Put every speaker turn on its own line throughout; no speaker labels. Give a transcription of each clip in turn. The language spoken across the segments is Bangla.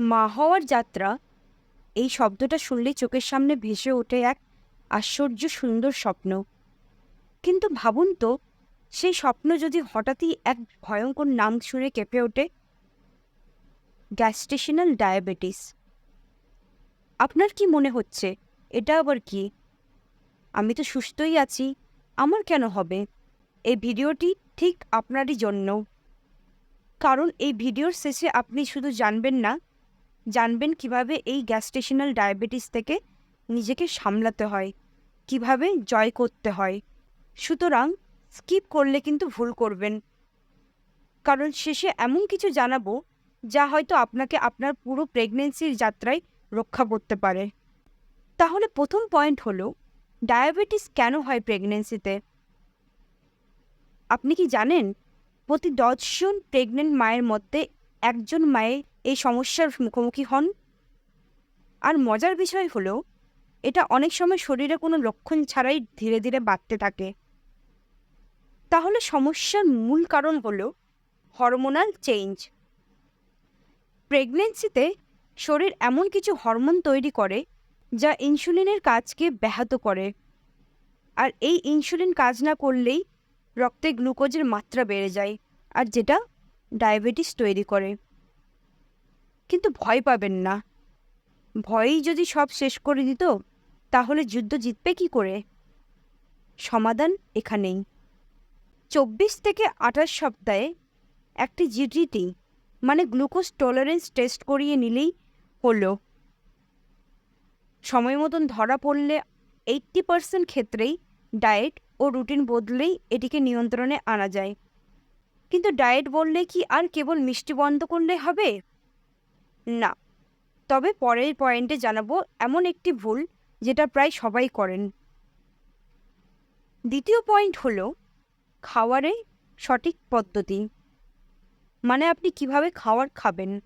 মা হওয়ার যাত্রা, এই শব্দটা শুনলেই চোখের সামনে ভেসে ওঠে এক আশ্চর্য সুন্দর স্বপ্ন। কিন্তু ভাবুন তো, সেই স্বপ্ন যদি হঠাৎই এক ভয়ঙ্কর নাম শুনে কেঁপে ওঠে গ্যাস্টেশনাল ডায়াবেটিস। আপনার কি মনে হচ্ছে, এটা আবার কি? আমি তো সুস্থই আছি, আমার কেন হবে? এই ভিডিওটি ঠিক আপনারই জন্য। কারণ এই ভিডিওর শেষে আপনি শুধু জানবেন না জানবেন কীভাবে এই গ্যাস্টেশনাল ডায়াবেটিস থেকে নিজেকে সামলাতে হয়, কীভাবে জয় করতে হয়। সুতরাং স্কিপ করলে কিন্তু ভুল করবেন। কারণ শেষে এমন কিছু জানাব যা হয়তো আপনাকে আপনার পুরো প্রেগনেন্সির যাত্রায় রক্ষা করতে পারে। তাহলে প্রথম পয়েন্ট হলো, ডায়াবেটিস কেন হয় প্রেগনেন্সিতে আপনি কি জানেন, প্রতি দশজন প্রেগনেন্ট মায়ের মধ্যে একজন মায়ে এই সমস্যার মুখোমুখি হন। আর মজার বিষয় হলো, এটা অনেক সময় শরীরে কোনো লক্ষণ ছাড়াই ধীরে ধীরে বাড়তে থাকে। তাহলে সমস্যার মূল কারণ হলো হরমোনাল চেঞ্জ। প্রেগনেন্সিতে শরীর এমন কিছু হরমোন তৈরি করে যা ইনসুলিনের কাজকে ব্যাহত করে। আর এই ইনসুলিন কাজ না করলেই রক্তে গ্লুকোজের মাত্রা বেড়ে যায়, আর যেটা ডায়াবেটিস তৈরি করে। কিন্তু ভয় পাবেন না। ভয়ই যদি সব শেষ করে দিত, তাহলে যুদ্ধ জিতবে কি করে? সমাধান এখানেই। চব্বিশ থেকে আঠাশ সপ্তাহে একটি জিটিটি মানে গ্লুকোজ টলারেন্স টেস্ট করিয়ে নিলেই হলো। সময় মতন ধরা পড়লে এইট্টি পার্সেন্ট ক্ষেত্রেই ডায়েট ও রুটিন বদলেই এটিকে নিয়ন্ত্রণে আনা যায়। কিন্তু ডায়েট বললে কি আর কেবল মিষ্টি বন্ধ করলে হবে? না। তবে পরের পয়েন্টে জানাব এমন একটি ভুল যেটা প্রায় সবাই করেন। দ্বিতীয় পয়েন্ট হলো খাওয়ারে সঠিক পদ্ধতি। মানে আপনি কীভাবে খাওয়ার খাবেন?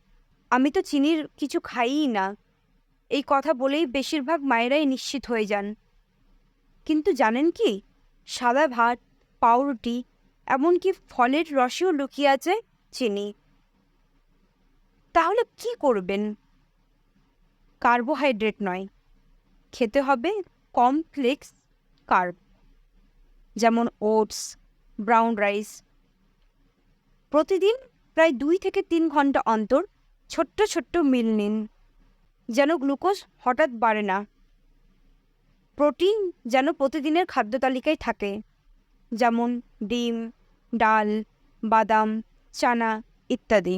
আমি তো চিনির কিছু খাইই না। এই কথা বলেই বেশিরভাগ মায়েরাই নিশ্চিত হয়ে যান। কিন্তু জানেন কি? সাদা ভাত, পাউরুটি, এমনকি ফলের রসেও লুকিয়ে আছে চিনি। তাহলে কি করবেন? কার্বোহাইড্রেট নয়। খেতে হবে কমপ্লেক্স কার্ব, যেমন ওটস, ব্রাউন রাইস। প্রতিদিন প্রায় দুই থেকে তিন ঘণ্টা অন্তর ছোট্ট ছোট্ট মিল নিন, যেন গ্লুকোজ হঠাৎ বাড়ে না। প্রোটিন যেন প্রতিদিনের খাদ্য তালিকায় থাকে, যেমন ডিম, ডাল, বাদাম, চানা ইত্যাদি।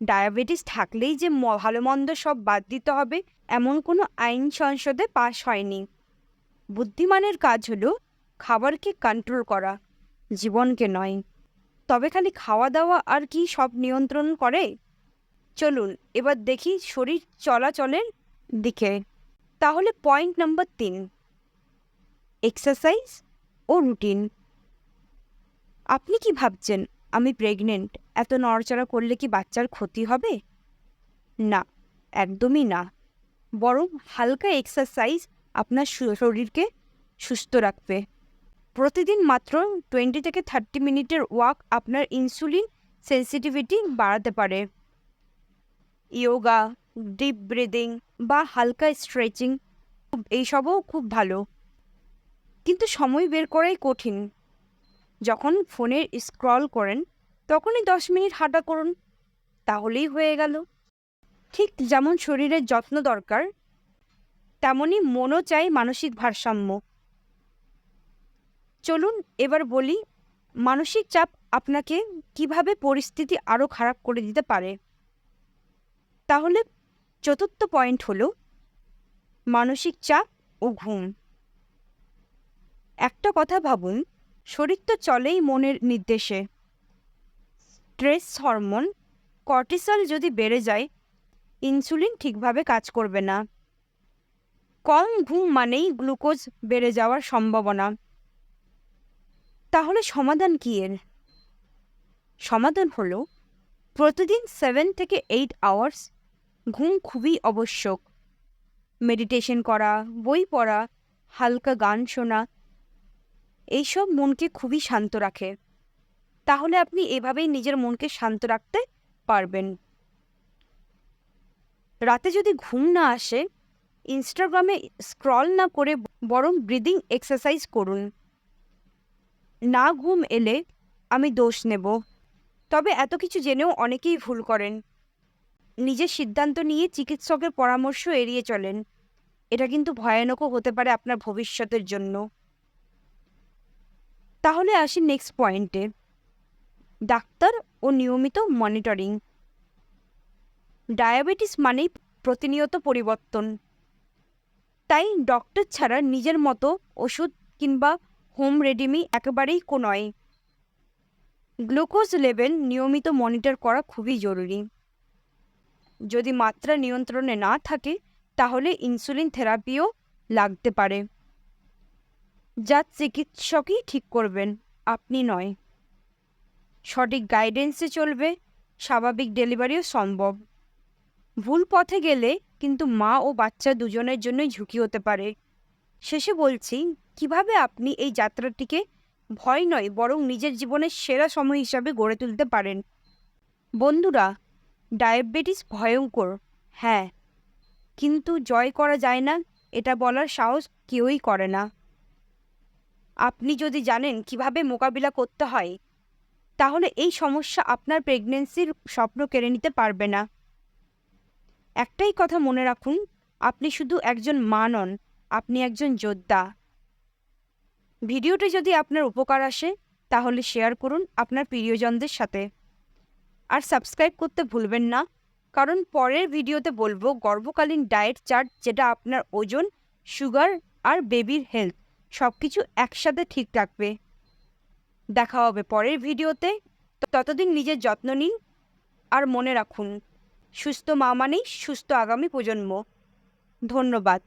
ডায়াবেটিস থাকলেই যে ভালো মন্দ সব বাদ দিতে হবে, এমন কোনো আইন সংসদে পাশ হয়নি। বুদ্ধিমানের কাজ হলো খাবারকে কন্ট্রোল করা, জীবনকে নয়। তবে খালি খাওয়া দাওয়া আর কি সব নিয়ন্ত্রণ করে? চলুন, এবার দেখি শরীর চলাচলের দিকে। তাহলে পয়েন্ট নাম্বার তিন এক্সারসাইজ ও রুটিন আপনি কি ভাবছেন? প্রেগনেন্ট এত নড়াচড়া করলে কি বাচ্চার ক্ষতি হবে? না, একদমই না। বরং হালকা এক্সারসাইজ আপনার শরীরকে সুস্থ রাখবে। প্রতিদিন মাত্র টোয়েন্টি থেকে থার্টি মিনিটের ওয়াক আপনার ইনসুলিন সেন্সিটিভিটি বাড়াতে পারে। ইয়োগা ডিপ ব্রিদিং বা হালকা স্ট্রেচিং এইসবও খুব ভালো। কিন্তু সময় বের করাই কঠিন। যখন ফোনে স্ক্রল করেন, তখনই দশ মিনিট হাঁটা করুন, তাহলেই হয়ে গেল। ঠিক যেমন শরীরের যত্ন দরকার, তেমনই মনও চাই মানসিক ভারসাম্য। চলুন এবার বলি, মানসিক চাপ আপনাকে কীভাবে পরিস্থিতি আরও খারাপ করে দিতে পারে? তাহলে চতুর্থ পয়েন্ট হলো, মানসিক চাপ ও ঘুম। একটা কথা ভাবুন শরীর তো চলেই মনের নির্দেশে। স্ট্রেস হরমোন, কর্টিসল যদি বেড়ে যায়, ইনসুলিন ঠিকভাবে কাজ করবে না। কম ঘুম মানেই গ্লুকোজ বেড়ে যাওয়ার সম্ভাবনা। তাহলে সমাধান কী এর? সমাধান হলো, প্রতিদিন সেভেন থেকে এইট আওয়ার্স ঘুম খুবই আবশ্যক। মেডিটেশন করা, বই পড়া, হালকা গান শোনা এইসব মনকে খুবই শান্ত রাখে। তাহলে আপনি এভাবেই নিজের মনকে শান্ত রাখতে পারবেন। রাতে যদি ঘুম না আসে ইনস্টাগ্রামে স্ক্রল না করে বরং ব্রিদিং এক্সারসাইজ করুন। না ঘুম এলে আমি দোষ নেব। তবে এত কিছু জেনেও অনেকেই ভুল করেন। নিজের সিদ্ধান্ত নিয়ে চিকিৎসকের পরামর্শ এড়িয়ে চলেন। এটা কিন্তু ভয়ানকও হতে পারে আপনার ভবিষ্যতের জন্য। তাহলে আসি নেক্সট পয়েন্টে ডাক্তার ও নিয়মিত মনিটরিং ডায়াবেটিস মানেই প্রতিনিয়ত পরিবর্তন। তাই ডক্টর ছাড়া নিজের মতো ওষুধ কিংবা হোম রেডিমি একেবারেই নয়। গ্লুকোজ লেভেল নিয়মিত মনিটর করা খুবই জরুরি। যদি মাত্রা নিয়ন্ত্রণে না থাকে, তাহলে ইনসুলিন থেরাপিও লাগতে পারে। যা চিকিৎসকই ঠিক করবেন, আপনি নয়। সঠিক গাইডেন্সে চলবে, স্বাভাবিক ডেলিভারিও সম্ভব। ভুল পথে গেলে কিন্তু মা ও বাচ্চা দুজনের জন্যই ঝুঁকি হতে পারে। শেষে বলছি, কীভাবে আপনি এই যাত্রাটিকে ভয় নয়, বরং নিজের জীবনের সেরা সময় হিসাবে গড়ে তুলতে পারেন? বন্ধুরা ডায়াবেটিস ভয়ঙ্কর হ্যাঁ। কিন্তু জয় করা যায় না, এটা বলার সাহস কেউই করে না। আপনি যদি জানেন কীভাবে মোকাবিলা করতে হয়, তাহলে এই সমস্যা আপনার প্রেগনেন্সির স্বপ্ন কেড়ে নিতে পারবে না। একটাই কথা মনে রাখুন, আপনি শুধু একজন মা নন, আপনি একজন যোদ্ধা। ভিডিওটি যদি আপনার উপকার আসে, তাহলে শেয়ার করুন আপনার প্রিয়জনদের সাথে। আর সাবস্ক্রাইব করতে ভুলবেন না, কারণ পরের ভিডিওতে বলব গর্ভকালীন ডায়েট চার্ট যেটা আপনার ওজন সুগার আর বেবির হেলথ সব কিছু একসাথে ঠিক থাকবে। দেখা হবে পরের ভিডিওতে। ততদিন নিজের যত্ন নিন আর মনে রাখুন, সুস্থ মা মানেই সুস্থ আগামী প্রজন্ম। ধন্যবাদ।